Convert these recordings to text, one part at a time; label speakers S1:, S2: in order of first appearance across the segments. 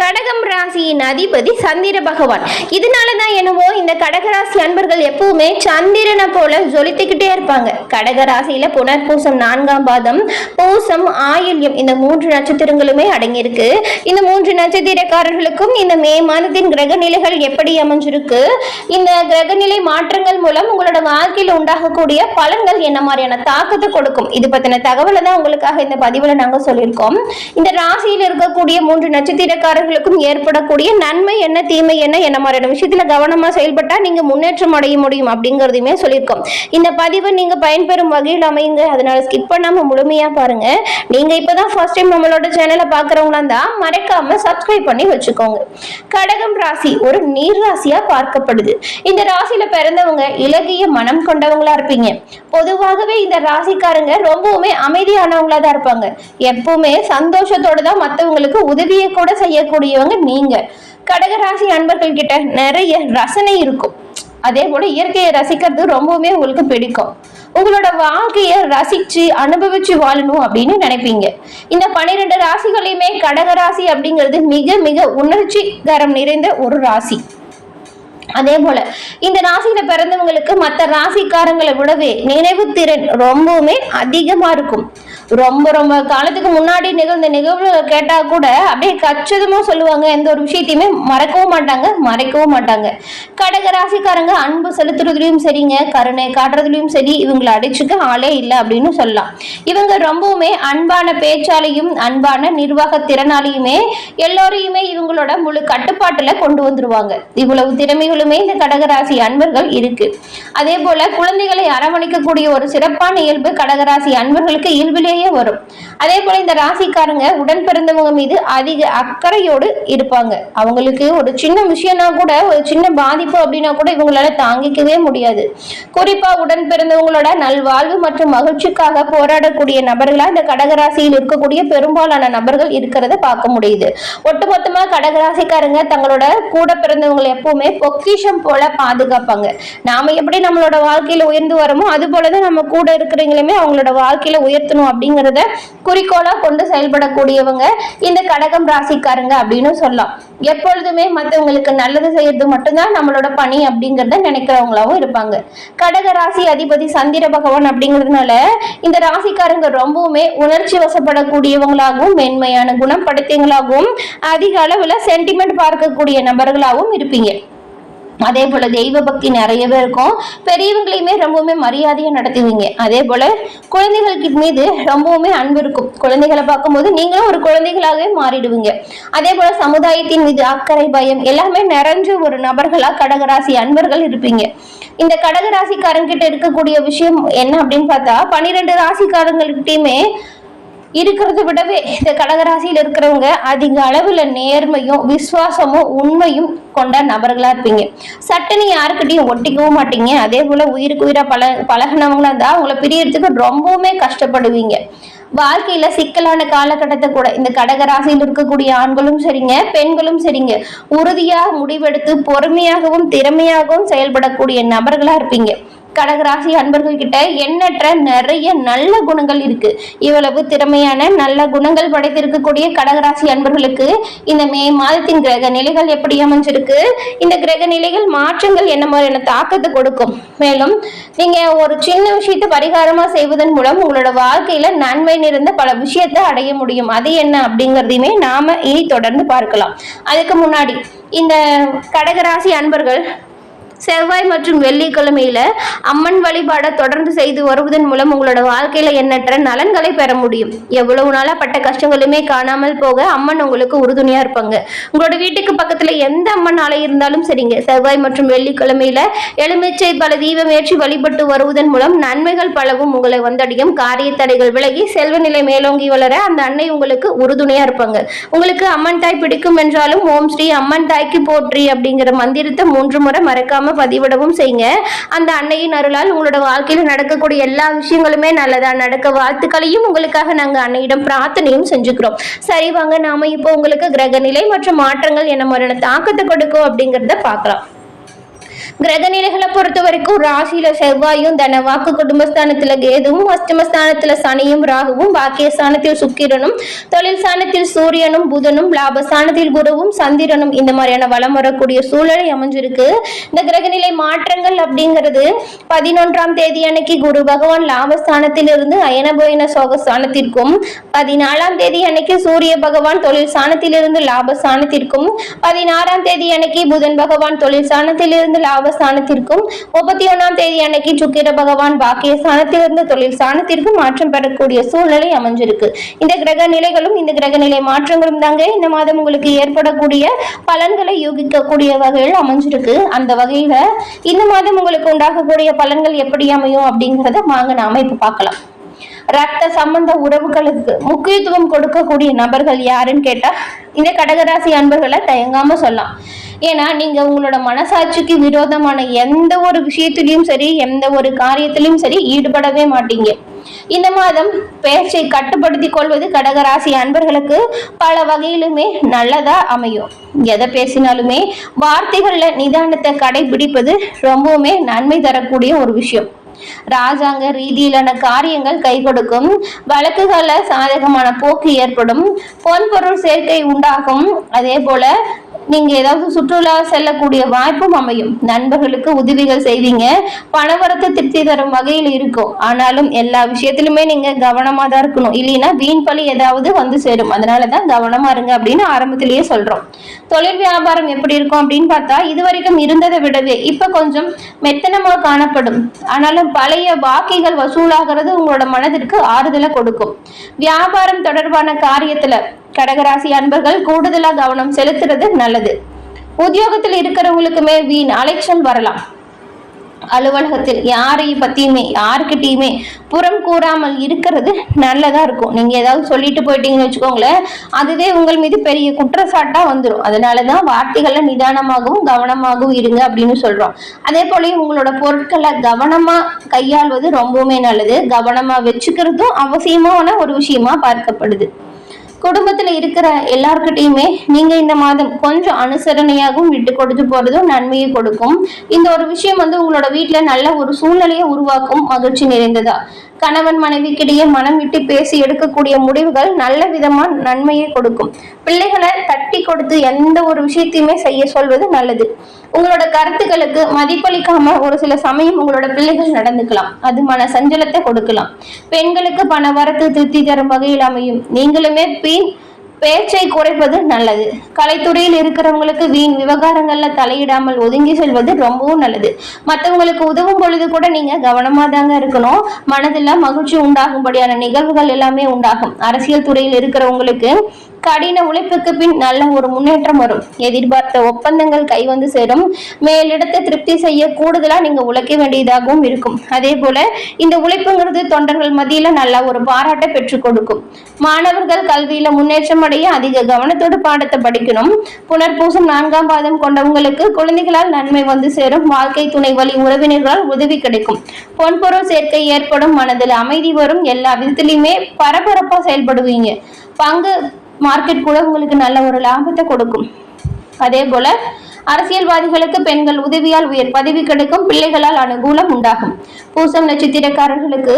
S1: கடகம் ராசியின் அதிபதி சந்திர பகவான். இதனால தான் என்னவோ இந்த கடகராசி அன்பர்கள் எப்பவுமே சந்திரனை போல ஜொலித்துக்கிட்டே இருப்பாங்க. கடகராசியில புனர்பூசம் நான்காம் பாதம் பூசம் ஆயில்யம் இந்த மூன்று நட்சத்திரங்களுமே அடங்கியிருக்கு. இந்த மூன்று நட்சத்திரக்காரர்களுக்கும் இந்த மே மாதத்தின் கிரக நிலைகள் எப்படி அமைஞ்சிருக்கு? இந்த கிரக நிலை மாற்றங்கள் மூலம் உங்களோட வாழ்க்கையில் உண்டாகக்கூடிய பலன்கள் என்ன மாதிரியான தாக்கத்தை கொடுக்கும்? இது பத்தின தகவலை தான் உங்களுக்காக இந்த பதிவுல நாங்க சொல்லியிருக்கோம். இந்த ராசியில் இருக்கக்கூடிய மூன்று நட்சத்திரக்காரர்கள் நட்சத்திரக்காரர்களுக்கும் ஏற்படக்கூடிய நன்மை என்ன தீமை என்ன என்ன மாதிரியான விஷயத்துல கவனமா செயல்பட்டா நீங்க முன்னேற்றம் அடைய முடியும் அப்படிங்கறதையுமே சொல்லியிருக்கோம். இந்த பதிவு நீங்க பயன்பெறும் வகையில் அமையுங்க. அதனால ஸ்கிப் பண்ணாம முழுமையா பாருங்க. நீங்க இப்பதான் ஃபர்ஸ்ட் டைம் நம்மளோட சேனலை பாக்குறவங்களா இருந்தா மறக்காம சப்ஸ்கிரைப் பண்ணி வச்சுக்கோங்க. கடகம் ராசி ஒரு நீர் ராசியா பார்க்கப்படுது. இந்த ராசியில பிறந்தவங்க இலகிய மனம் கொண்டவங்களா இருப்பீங்க. பொதுவாகவே இந்த ராசிக்காரங்க ரொம்பவுமே அமைதியானவங்களா தான் இருப்பாங்க. எப்பவுமே சந்தோஷத்தோட தான் மற்றவங்களுக்கு உதவியை கூட இருக்கக்கூடியவங்க நீங்க. கடகராசி அன்பர்கள் கிட்ட நிறைய ரசனை இருக்கும். அதே போல இயற்கையை ரசிக்கிறது ரொம்பவுமே உங்களுக்கு பிடிக்கும். உங்களோட வாழ்க்கையை ரசிச்சு அனுபவிச்சு வாழணும் அப்படின்னு நினைப்பீங்க. இந்த பன்னிரெண்டு ராசிகளையுமே கடகராசி அப்படிங்கிறது மிக மிக உணர்ச்சிகரம் நிறைந்த ஒரு ராசி. அதே போல இந்த ராசியில பிறந்தவங்களுக்கு மற்ற ராசிக்காரங்களை விடவே நினைவு திறன் ரொம்பவுமே அதிகமா இருக்கும். ரொம்ப ரொம்ப காலத்துக்கு முன்னாடி நிகழ்ந்த நிகழ்வு கேட்டா கூட அப்படியே கச்சிதமா சொல்லுவாங்க. எந்த ஒரு விஷயத்தையுமே மறக்கவும் மாட்டாங்க மறைக்கவும் மாட்டாங்க. கடக ராசிக்காரங்க அன்பு செலுத்துறதுலயும் சரிங்க கருணை காட்டுறதுலயும் சரி இவங்களை அடிச்சுக்க ஆளே இல்லை அப்படின்னு சொல்லலாம். இவங்க ரொம்பவுமே அன்பான பேச்சாலையும் அன்பான நிர்வாக திறனாலையுமே எல்லோரையுமே இவங்களோட முழு கட்டுப்பாட்டுல கொண்டு வந்துருவாங்க. இவ்வளவு திறமைகளுமே இந்த கடகராசி அன்பர்கள் இருக்கு. அதே போல குழந்தைகளை அரவணைக்கக்கூடிய ஒரு சிறப்பான இயல்பு கடகராசி அன்பர்களுக்கு இயல்பிலே இயல்பிலேயே வரும். அதே போல இந்த ராசிக்காரங்க உடன் பிறந்தவங்க மீது அதிக அக்கறையோடு இருப்பாங்க. அவங்களுக்கு ஒரு சின்ன விஷயம்னா கூட ஒரு சின்ன பாதிப்பு அப்படின்னா கூட இவங்களால தாங்கிக்கவே முடியாது. குறிப்பா உடன் பிறந்தவங்களோட நல்வாழ்வு மற்றும் மகிழ்ச்சிக்காக போராடக்கூடிய நபர்களா இந்த கடகராசியில் இருக்கக்கூடிய பெரும்பாலான நபர்கள் இருக்கிறத பார்க்க முடியுது. ஒட்டுமொத்தமா கடகராசிக்காரங்க தங்களோட கூட பிறந்தவங்களை எப்பவுமே பொக்கிஷம் போல பாதுகாப்பாங்க. நாம எப்படி நம்மளோட வாழ்க்கையில உயர்ந்து வரோமோ அது போலதான் நம்ம கூட இருக்கிறவங்களுமே அவங்களோட வாழ்க்கையில உயர்த்தணும் அப்படின்னு அப்படிங்கறத குறிக்கோளா கொண்டு செயல்படக்கூடியவங்க இந்த கடகம் ராசிக்காரங்க அப்படின்னு சொல்லலாம். எப்பொழுதுமே மற்றவங்களுக்கு நல்லது செய்யறது மட்டும்தான் நம்மளோட பணி அப்படிங்கறத நினைக்கிறவங்களாவும் இருப்பாங்க. கடக ராசி அதிபதி சந்திர பகவான் அப்படிங்கிறதுனால இந்த ராசிக்காரங்க ரொம்பவுமே உணர்ச்சி வசப்படக்கூடியவங்களாகவும் மென்மையான குணம் படைத்தவங்களாகவும் அதிக அளவுல சென்டிமெண்ட் பார்க்கக்கூடிய நபர்களாகவும் இருப்பீங்க. அதே போல தெய்வ பக்தி நிறையவே இருக்கும். பெரியவங்களையுமே ரொம்பவுமே மரியாதையாக நடத்துவீங்க. அதே போல குழந்தைகளுக்கு மீது ரொம்பவுமே அன்பு இருக்கும். குழந்தைகளை பார்க்கும்போது நீங்களும் ஒரு குழந்தைகளாகவே மாறிடுவீங்க. அதே போல சமுதாயத்தின் மீது அக்கறை பயம் எல்லாமே நிறைஞ்ச ஒரு நபர்களா கடகராசி அன்பர்கள் இருப்பீங்க. இந்த கடகராசிக்காரங்கிட்ட இருக்கக்கூடிய விஷயம் என்ன அப்படின்னு பார்த்தா பன்னிரெண்டு ராசிக்காரங்கள்கிட்டயுமே இருக்கிறத விடவே இந்த கடகராசியில் இருக்கிறவங்க அதிக அளவில் நேர்மையும் விசுவாசமும் உண்மையும் கொண்ட நபர்களாக இருப்பீங்க. சட்டுன்னு யாருக்கிட்டையும் ஒட்டிக்கவும் மாட்டீங்க. அதே போல் உயிருக்கு உயிராக பழ பழகினவங்களா இருந்தா அவங்கள பிரியறதுக்கு ரொம்பவுமே கஷ்டப்படுவீங்க. வாழ்க்கையில சிக்கலான காலகட்டத்தை கூட இந்த கடகராசியில் இருக்கக்கூடிய ஆண்களும் சரிங்க பெண்களும் சரிங்க. உறுதியாக முடிவெடுத்து பொறுமையாகவும் திறமையாகவும் செயல்படக்கூடிய நபர்களா இருப்பீங்க. கடகராசி அன்பர்கள் கிட்ட எண்ணற்ற நிறைய நல்ல குணங்கள் இருக்கு. இவ்வளவு திறமையான நல்ல குணங்கள் படைத்திருக்கக்கூடிய கடகராசி அன்பர்களுக்கு இந்த மே மாதத்தின் கிரக நிலைகள் எப்படி அமைஞ்சிருக்கு? இந்த கிரக நிலைகள் மாற்றங்கள் என்ன மாதிரியான தாக்கத்தை கொடுக்கும்? மேலும் நீங்க ஒரு சின்ன விஷயத்தை பரிகாரமா செய்வதன் மூலம் உங்களோட வாழ்க்கையில நன்மை நிறைந்த பல விஷயத்தை அடைய முடியும். அது என்ன அப்படிங்கிறதையுமே நாம இனி தொடர்ந்து பார்க்கலாம். அதுக்கு முன்னாடி இந்த கடகராசி அன்பர்கள் செவ்வாய் மற்றும் வெள்ளிக்கிழமையில அம்மன் வழிபாடை தொடர்ந்து செய்து வருவதன் மூலம் உங்களோட வாழ்க்கையில எண்ணற்ற நலன்களை பெற முடியும். எவ்வளவு நாளா பட்ட கஷ்டங்களுமே காணாமல் போக அம்மன் உங்களுக்கு உறுதுணையா இருப்பாங்க. உங்களோட வீட்டுக்கு பக்கத்துல எந்த அம்மன் ஆலை இருந்தாலும் சரிங்க. செவ்வாய் மற்றும் வெள்ளிக்கிழமையில எலுமிச்சை பல தீபம் ஏற்றி வழிபட்டு வருவதன் மூலம் நன்மைகள் பலவும் உங்களை வந்தடையும். காரிய தடைகள் விலகி செல்வ நிலை மேலோங்கி வளர அந்த அன்னை உங்களுக்கு உறுதுணையா இருப்பாங்க. உங்களுக்கு அம்மன் தாய் பிடிக்கும் என்றாலும் ஓம் ஸ்ரீ அம்மன் தாய்க்கு போற்றி அப்படிங்கிற மந்திரத்தை மூன்று முறை மறக்காம பதிவிடவும் செய்யுங்க. அந்த அன்னையின் அருளால் உங்களோட வாழ்க்கையில நடக்கக்கூடிய எல்லா விஷயங்களுமே நல்லதா நடக்க வாழ்த்துக்களையும் உங்களுக்காக நாங்க அன்னையிடம் பிரார்த்தனையும் செஞ்சுக்கிறோம். சரி வாங்க நாம இப்போ உங்களுக்கு கிரக நிலை மற்றும் மாற்றங்கள் என்ன மாதிரியான தாக்கத்தை கொடுக்கும் அப்படிங்கிறத பார்க்கலாம். கிரகநிலைகளை பொறுத்த வரைக்கும் ராசியில செவ்வாயும் தன வாக்கு குடும்பஸ்தானத்துல கேதுவும் அஷ்டமஸ்தானத்துல சனியும் ராகுவும் பாக்கியஸ்தானத்தில் சுக்கிரனும் தொழில் ஸ்தானத்தில் சூரியனும் புதனும் லாபஸ்தானத்தில் குருவும் சந்திரனும் இந்த மாதிரியான வளம் வரக்கூடிய சூழலை அமைஞ்சிருக்கு. இந்த கிரகநிலை மாற்றங்கள் அப்படிங்கிறது பதினொன்றாம் தேதி அன்னைக்கு குரு பகவான் லாபஸ்தானத்தில் இருந்து அயனபோயன சோகஸ்தானத்திற்கும் பதினாலாம் தேதி அன்னைக்கு சூரிய பகவான் தொழில் ஸ்தானத்திலிருந்து லாபஸ்தானத்திற்கும் பதினாறாம் தேதி அன்னைக்கு புதன் பகவான் தொழில் ஸ்தானத்திலிருந்து லாபஸ்தானத்திற்கும் முப்பத்தி ஒன்னாம் தேதி அன்னைக்கு சுக்கிர பகவான் பாக்கிய ஸ்தானத்திலிருந்து தொழில் ஸ்தானத்திற்கும் மாற்றம் பெறக்கூடிய சூழ்நிலை அமைஞ்சிருக்கு. இந்த கிரக நிலைகளும் இந்த கிரக நிலை மாற்றங்களும் தாங்க இந்த மாதம் உங்களுக்கு ஏற்படக்கூடிய பலன்களை யூகிக்கக்கூடிய வகையில் அமைஞ்சிருக்கு. அந்த வகையில இந்த மாதம் உங்களுக்கு உண்டாகக்கூடிய பலன்கள் எப்படி அமையும் அப்படிங்கிறத வாங்க நாம இப்ப பார்க்கலாம். ரத்த சம்பந்த உறவுகளுக்கு முக்கியத்துவம் கொடுக்கக்கூடிய நபர்கள் யாருன்னு கேட்டா இந்த கடகராசி அன்பர்களை தயங்காம சொல்லலாம். ஏன்னா நீங்க உங்களோட மனசாட்சிக்கு விரோதமான எந்த ஒரு விஷயத்திலையும் சரி எந்த ஒரு காரியத்திலையும் சரி ஈடுபடவே மாட்டீங்க. இந்த மாதம் பேச்சை கட்டுப்படுத்திக் கொள்வது கடகராசி அன்பர்களுக்கு பல வகையிலுமே நல்லதா அமையும். எதை பேசினாலுமே வார்த்தைகள்ல நிதானத்தை கடைபிடிப்பது ரொம்பவுமே நன்மை தரக்கூடிய ஒரு விஷயம். ராஜாங்க ரீதியிலான காரியங்கள் கை கொடுக்கும். வழக்குகள சாதகமான போக்கு ஏற்படும். பொன்பொருள் சேர்க்கை உண்டாகும். அதே போல நீங்க ஏதாவது சுற்றுலா செல்லக்கூடிய வாய்ப்பும் அமையும். நண்பர்களுக்கு உதவிகள் செய்வீங்க. பணவரத்து திருப்தி தரும் வகையில் இருக்கும். ஆனாலும் எல்லா விஷயத்திலுமே நீங்க கவனமா தான் இருக்கணும். இல்லைன்னா வீண் பழி ஏதாவது வந்து சேரும். அதனாலதான் கவனமா இருங்க அப்படின்னு ஆரம்பத்திலேயே சொல்றோம். தொழில் வியாபாரம் எப்படி இருக்கும் அப்படின்னு பார்த்தா இது வரைக்கும் இருந்ததை விடவே இப்ப கொஞ்சம் மெத்தனமா காணப்படும். ஆனாலும் பழைய பாக்கிகள் வசூலாகிறது உங்களோட மனதிற்கு ஆறுதலை கொடுக்கும். வியாபாரம் தொடர்பான காரியத்துல கடகராசி அன்பர்கள் கூடுதலா கவனம் செலுத்துறது நல்லது. உத்தியோகத்தில் இருக்கிறவங்களுக்குமே வீண் அலைச்சல் வரலாம். அலுவலகத்தில் யாரை பத்தியுமே யாருக்கிட்டையுமே புறம் கூறாமல் இருக்கிறது நல்லதா இருக்கும். நீங்க ஏதாவது சொல்லிட்டு போயிட்டீங்கன்னு வச்சுக்கோங்களேன் அதுவே உங்கள் மீது பெரிய குற்றச்சாட்டா வந்துடும் அதனாலதான் வார்த்தைகளை நிதானமாகவும் கவனமாகவும் இருங்க அப்படின்னு சொல்றோம். அதே போல உங்களோட பொருட்களை கவனமா கையாள்வது ரொம்பவுமே நல்லது. கவனமா வச்சுக்கிறதும் அவசியமான ஒரு விஷயமா பார்க்கப்படுது. குடும்பத்தில் இருக்கிற எல்லார்கிட்டையுமே நீங்கள் இந்த மாதம் கொஞ்சம் அனுசரணையாகவும் விட்டு கொடுத்து போகிறதும் நன்மையை கொடுக்கும். இந்த ஒரு விஷயம் வந்து உங்களோட வீட்டில் நல்ல ஒரு சூழ்நிலையை உருவாக்கும் மகிழ்ச்சி நிறைந்ததா? கணவன் மனைவிக்கிடையே மனம் விட்டு பேசி எடுக்கக்கூடிய முடிவுகள் நல்ல விதமாக நன்மையை கொடுக்கும். பிள்ளைகளை தட்டி கொடுத்து எந்த ஒரு விஷயத்தையுமே செய்ய சொல்வது நல்லது. உங்களோட கருத்துக்களுக்கு மதிப்பளிக்காம ஒரு சில சமயம் உங்களோட பிள்ளைகள் நடந்துக்கலாம். அது மன சஞ்சலத்தை கொடுக்கலாம். பெண்களுக்கு பண வரத்து திருப்தி தரும் வகையில் அமையும். நீங்களுமே பின் பேச்சை குறைப்பது நல்லது. கலைத்துறையில் இருக்கிறவங்களுக்கு வீண் விவகாரங்கள்ல தலையிடாமல் ஒதுங்கி செல்வது ரொம்பவும் நல்லது. மற்றவங்களுக்கு உதவும் பொழுது கூட நீங்க கவனமா தாங்க இருக்கணும். மனதில் மகிழ்ச்சி உண்டாகும்படியான நிகழ்வுகள் எல்லாமே உண்டாகும். அரசியல் துறையில் இருக்கிறவங்களுக்கு கடின உழைப்புக்கு பின் நல்ல ஒரு முன்னேற்றம் வரும். எதிர்பார்த்த ஒப்பந்தங்கள் கை வந்து சேரும். மேலிடத்தை திருப்தி செய்ய கூடுதலா நீங்க உழைக்க வேண்டியதாகவும் இருக்கும். அதே போல இந்த உழைப்புங்கிறது தொண்டர்கள் மத்தியில நல்ல ஒரு பாராட்டை பெற்றுக் கொடுக்கும். மாணவர்கள் கல்வியில முன்னேற்றம் அடைய அதிக கவனத்தோடு பாடத்தை படிக்கணும். புனர்பூசம் நான்காம் பாதம் கொண்டவங்களுக்கு குழந்தைகளால் நன்மை வந்து சேரும். வாழ்க்கை துணை வழி உறவினர்களால் உதவி கிடைக்கும். பொன்பொருள் சேர்க்கை ஏற்படும். மனதில் அமைதி வரும். எல்லா விதத்திலையுமே பரபரப்பா செயல்படுவீங்க. பங்கு மார்க்கெட் கூட உங்களுக்கு நல்ல ஒரு லாபத்தை கொடுக்கும். அதே போல அரசியல்வாதிகளுக்கு பெண்கள் உதவியால் உயர் பதவி கிடைக்கும் பிள்ளைகளால் அனுகூலம் உண்டாகும். பூசம் நட்சத்திரக்காரர்களுக்கு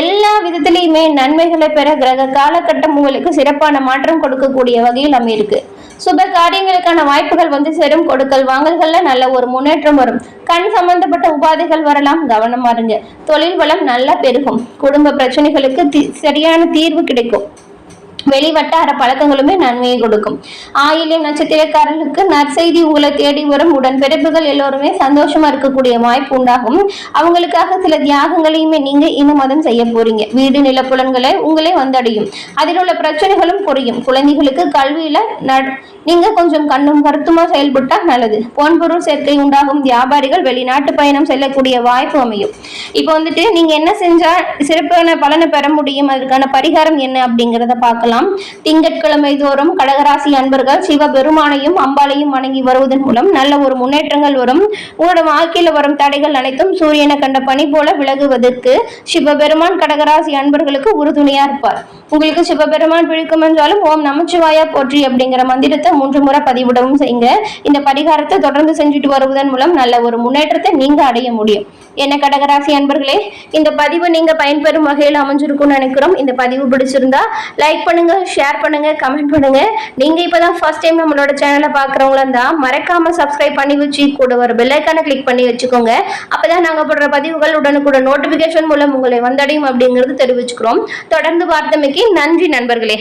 S1: எல்லா விதத்திலையுமே நன்மைகளை பெற கிரக காலகட்டம் உங்களுக்கு சிறப்பான மாற்றம் கொடுக்கக்கூடிய வகையில் அமையிருக்கு. சுப காரியங்களுக்கான வாய்ப்புகள் வந்து சேரும். கொடுக்கல் வாங்கல்கள்ல நல்ல ஒரு முன்னேற்றம் வரும். கண் சம்பந்தப்பட்ட உபாதைகள் வரலாம். கவனமா இருங்க. தொழில் வளம் நல்லா பெருகும். குடும்ப பிரச்சனைகளுக்கு சரியான தீர்வு கிடைக்கும். வெளி வட்டார பழக்கங்களுமே நன்மையை கொடுக்கும். ஆயிலியம் நட்சத்திரக்காரர்களுக்கு நற்செய்தி உங்களை தேடி வரும் உடன்பிறப்புகள் எல்லோருமே சந்தோஷமா இருக்கக்கூடிய வாய்ப்பு உண்டாகும். அவங்களுக்காக சில தியாகங்களையுமே நீங்க இன மதம் செய்ய போறீங்க. வீடு நிலப்புலன்களை உங்களே வந்தடையும். அதில் உள்ள பிரச்சனைகளும் குறையும் குழந்தைகளுக்கு கல்வியில நட் நீங்க கொஞ்சம் கண்ணும் கருத்துமா செயல்பட்டா நல்லது. பொன்பொருள் சேர்க்கை உண்டாகும் வியாபாரிகள் வெளிநாட்டு பயணம் செல்லக்கூடிய வாய்ப்பு அமையும். இப்போ வந்துட்டு நீங்க என்ன செஞ்சா சிறப்பான பலனை பெற முடியும்? அதற்கான பரிகாரம் என்ன அப்படிங்கிறத பார்க்கலாம். திங்கட்கிழமை தோறும் கடகராசி அன்பர்கள் சிவபெருமானையும் அம்பாளையும் வணங்கி வருவதன் மூலம் நல்ல ஒரு முன்னேற்றங்கள் வரும். உங்களோட வாழ்க்கையில வரும் தடைகள் அனைத்தும் சூரியனை கண்ட பனி போல விலகுவதற்கு சிவபெருமான் கடகராசி அன்பர்களுக்கு உறுதுணையா இருப்பார். உங்களுக்கு சிவபெருமான் பிடிக்கும் என்றாலும் ஓம் நமச்சிவாயா போற்றி அப்படிங்கிற மந்திரத்தை மூன்று முறை பதிவிடவும் செய்யுங்க. இந்த பரிகாரத்தை தொடர்ந்து செஞ்சுட்டு வருவதன் மூலம் நல்ல ஒரு முன்னேற்றத்தை நீங்க அடைய முடியும். என்ன கடகராசி அன்பர்களே இந்த பதிவு நீங்க பயன்பெறும் வகையில் அமைஞ்சிருக்கும்னு நினைக்கிறோம். இந்த பதிவு பிடிச்சிருந்தா லைக் பண்ணுங்க ஷேர் பண்ணுங்க கமெண்ட் பண்ணுங்க. நீங்க இப்பதான் ஃபர்ஸ்ட் டைம் நம்மளோட சேனலை பாக்குறவங்களா இருந்தா மறக்காம சப்ஸ்கிரைப் பண்ணி வச்சு கூட ஒரு பெல்லைக்கான கிளிக் பண்ணி வச்சுக்கோங்க. அப்பதான் நாங்க போடுற பதிவுகள் உடனுக்குடன் நோட்டிபிகேஷன் மூலம் உங்களை வந்தடையும் அப்படிங்கிறது தெரிவிச்சுக்கிறோம். தொடர்ந்து பார்த்தமைக்கு நன்றி நண்பர்களே.